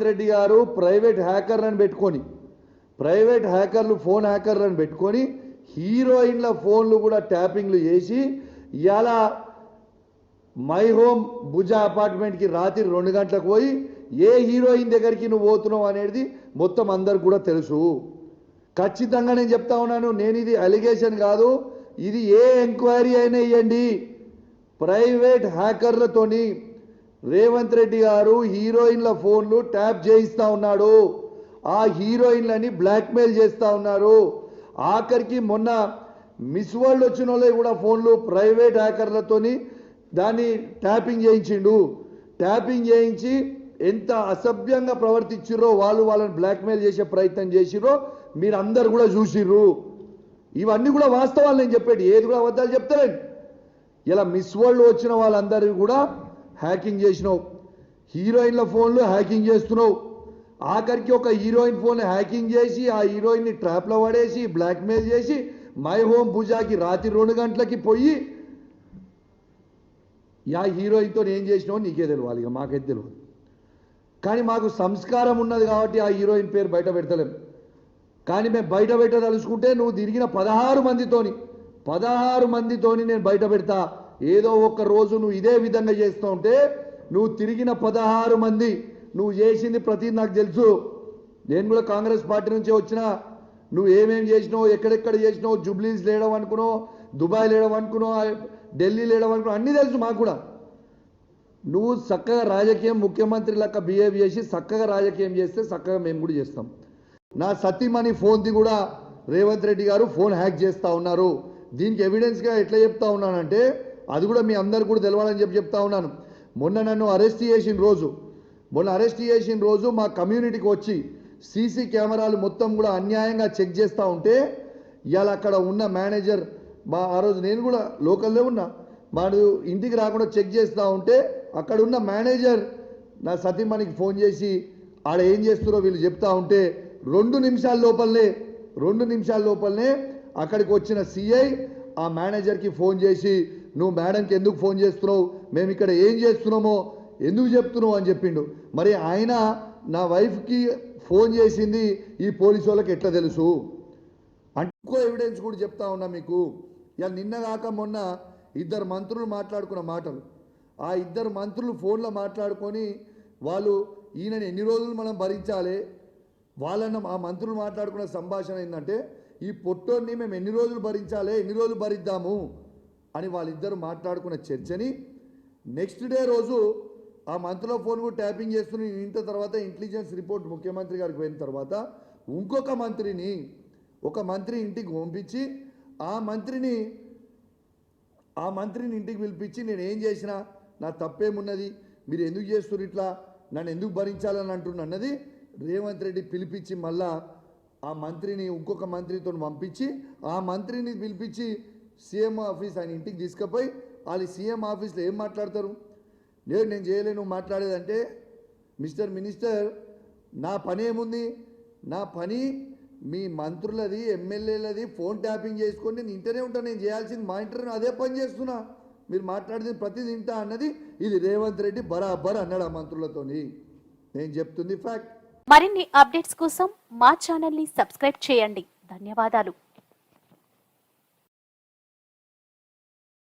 రేవంత్ రెడ్డి గారు ప్రైవేట్ హ్యాకర్లను పెట్టుకొని private హ్యాకర్లు phone హ్యాకర్లను పెట్టుకొని హీరోయిన్ల ఫోన్లు కూడా ట్యాపింగ్లు చేసి ఇలా మై హోమ్ భుజ అపార్ట్మెంట్కి రాత్రి రెండు గంటలకు పోయి ఏ హీరోయిన్ దగ్గరికి నువ్వు పోతున్నావు అనేది మొత్తం అందరికి కూడా తెలుసు. ఖచ్చితంగా నేను చెప్తా ఉన్నాను నేను ఇది అలిగేషన్ కాదు ఇది ఏ ఎంక్వైరీ అయినా ఇవ్వండి ప్రైవేట్ హ్యాకర్లతోని రేవంత్ రెడ్డి గారు హీరోయిన్ల ఫోన్లు ట్యాప్ చేయిస్తా ఉన్నాడు. ఆ హీరోయిన్లని బ్లాక్మెయిల్ చేస్తూ ఉన్నారు. ఆఖరికి మొన్న మిస్ వరల్డ్ వచ్చిన వాళ్ళే కూడా ఫోన్లు ప్రైవేట్ హ్యాకర్లతోని దాన్ని ట్యాపింగ్ చేయించిండు. ట్యాపింగ్ చేయించి ఎంత అసభ్యంగా ప్రవర్తించిర్రో వాళ్ళు వాళ్ళని బ్లాక్మెయిల్ చేసే ప్రయత్నం చేసిర్రో మీరు అందరు కూడా చూసిర్రు. ఇవన్నీ కూడా వాస్తవాలు నేను చెప్పేది ఏది కూడా అబద్ధాలు చెప్తారండి ఇలా మిస్ వరల్డ్ వచ్చిన వాళ్ళందరికీ కూడా హ్యాకింగ్ చేసినావు. హీరోయిన్ల ఫోన్లు హ్యాకింగ్ చేస్తున్నావు. ఆఖరికి ఒక హీరోయిన్ ఫోన్ హ్యాకింగ్ చేసి ఆ హీరోయిన్ని ట్రాప్లో పడేసి బ్లాక్మెయిల్ చేసి మై హోమ్ పూజాకి రాత్రి రెండు గంటలకి పోయి యా హీరోయిన్తో ఏం చేసినావు నీకే తెలియాలి ఇక మాకైతే తెలియదు కానీ మాకు సంస్కారం ఉన్నది కాబట్టి ఆ హీరోయిన్ పేరు బయట పెడతలేం. కానీ మేము బయట పెట్టదలుచుకుంటే నువ్వు తిరిగిన పదహారు మందితోని పదహారు మందితోని నేను బయట పెడతా. ఏదో ఒక రోజు నువ్వు ఇదే విధంగా చేస్తూ ఉంటే నువ్వు తిరిగిన పదహారు మంది నువ్వు చేసింది ప్రతి నాకు తెలుసు. నేను కూడా కాంగ్రెస్ పార్టీ నుంచే వచ్చిన. నువ్వు ఏమేమి చేసినావు ఎక్కడెక్కడ చేసినావు జుబ్లీస్ లేడం అనుకున్నావు దుబాయ్ లేడం అనుకున్నావు ఢిల్లీ లేడం అనుకున్నావు అన్నీ తెలుసు మాకు కూడా. నువ్వు చక్కగా రాజకీయం ముఖ్యమంత్రి లెక్క బిహేవ్ చేసి చక్కగా రాజకీయం చేస్తే చక్కగా మేము కూడా చేస్తాం. నా సతీమణి ఫోన్ది కూడా రేవంత్ రెడ్డి గారు ఫోన్ హ్యాక్ చేస్తూ ఉన్నారు. దీనికి ఎవిడెన్స్గా ఎట్లా చెప్తా ఉన్నానంటే అది కూడా మీ అందరు కూడా తెలవాలని చెప్పి చెప్తా ఉన్నాను. మొన్న నన్ను అరెస్ట్ చేసిన రోజు మొన్న అరెస్ట్ చేసిన రోజు మా కమ్యూనిటీకి వచ్చి సీసీ కెమెరాలు మొత్తం కూడా అన్యాయంగా చెక్ చేస్తూ ఉంటే ఇవాళ అక్కడ ఉన్న మేనేజర్ మా ఆ రోజు నేను కూడా లోకల్లో ఉన్నా వాడు ఇంటికి రాకుండా చెక్ చేస్తూ ఉంటే అక్కడ ఉన్న మేనేజర్ నా సతీమణికి ఫోన్ చేసి ఆడ ఏం చేస్తున్నారో వీళ్ళు చెప్తా ఉంటే రెండు నిమిషాల లోపలనే రెండు నిమిషాల లోపలనే అక్కడికి వచ్చిన సిఐ ఆ మేనేజర్కి ఫోన్ చేసి నువ్వు మేడంకి ఎందుకు ఫోన్ చేస్తున్నావు? మేము ఇక్కడ ఏం చేస్తున్నామో ఎందుకు చెప్తున్నావు అని చెప్పిండు. మరి ఆయన నా వైఫ్కి ఫోన్ చేసింది ఈ పోలీసు వాళ్ళకి ఎట్లా తెలుసు? అంటే ఎవిడెన్స్ కూడా చెప్తా ఉన్నా మీకు. ఇలా నిన్న కాక మొన్న ఇద్దరు మంత్రులు మాట్లాడుకున్న మాటలు. ఆ ఇద్దరు మంత్రులు ఫోన్లో మాట్లాడుకొని వాళ్ళు ఈయనని ఎన్ని రోజులు మనం భరించాలి? వాళ్ళన్న ఆ మంత్రులు మాట్లాడుకున్న సంభాషణ ఏంటంటే ఈ పొట్టోడిని మేము ఎన్ని రోజులు భరించాలి? ఎన్ని రోజులు భరిద్దాము? అని వాళ్ళిద్దరు మాట్లాడుకున్న చర్చని నెక్స్ట్ డే రోజు ఆ మంత్రిలో ఫోన్ కూడా ట్యాపింగ్ చేస్తున్న ఇంత తర్వాత ఇంటెలిజెన్స్ రిపోర్ట్ ముఖ్యమంత్రి గారికి పోయిన తర్వాత ఇంకొక మంత్రిని ఒక మంత్రి ఇంటికి పంపించి ఆ మంత్రిని ఆ మంత్రిని ఇంటికి పిలిపించి నేను ఏం చేసినా నా తప్పేమున్నది మీరు ఎందుకు చేస్తున్నారు ఇట్లా నన్ను ఎందుకు భరించాలని అంటున్నా అన్నది రేవంత్ రెడ్డి పిలిపించి మళ్ళా ఆ మంత్రిని ఇంకొక మంత్రితో పంపించి ఆ మంత్రిని పిలిపించి సీఎం ఆఫీస్ ఆయన ఇంటికి తీసుకుపోయి వాళ్ళు సీఎం ఆఫీస్లో ఏం మాట్లాడతారు? లేదు నేను చేయలేను మాట్లాడేదంటే మిస్టర్ మినిస్టర్ నా పని ఏముంది? నా పని మీ మంత్రులది ఎమ్మెల్యేలది ఫోన్ ట్యాపింగ్ చేసుకొని నేను ఇంటనే ఉంటాను నేను చేయాల్సింది మా ఇంటర్ అదే పని చేస్తున్నా. మీరు మాట్లాడేది ప్రతి తింటా అన్నది ఇది రేవంత్ రెడ్డి బరాబర్ అన్నాడు ఆ మంత్రులతోని. నేను చెప్తుంది ఫ్యాక్ట్. మరిన్ని అప్డేట్స్ కోసం మా ఛానల్ని సబ్స్క్రైబ్ చేయండి. ధన్యవాదాలు.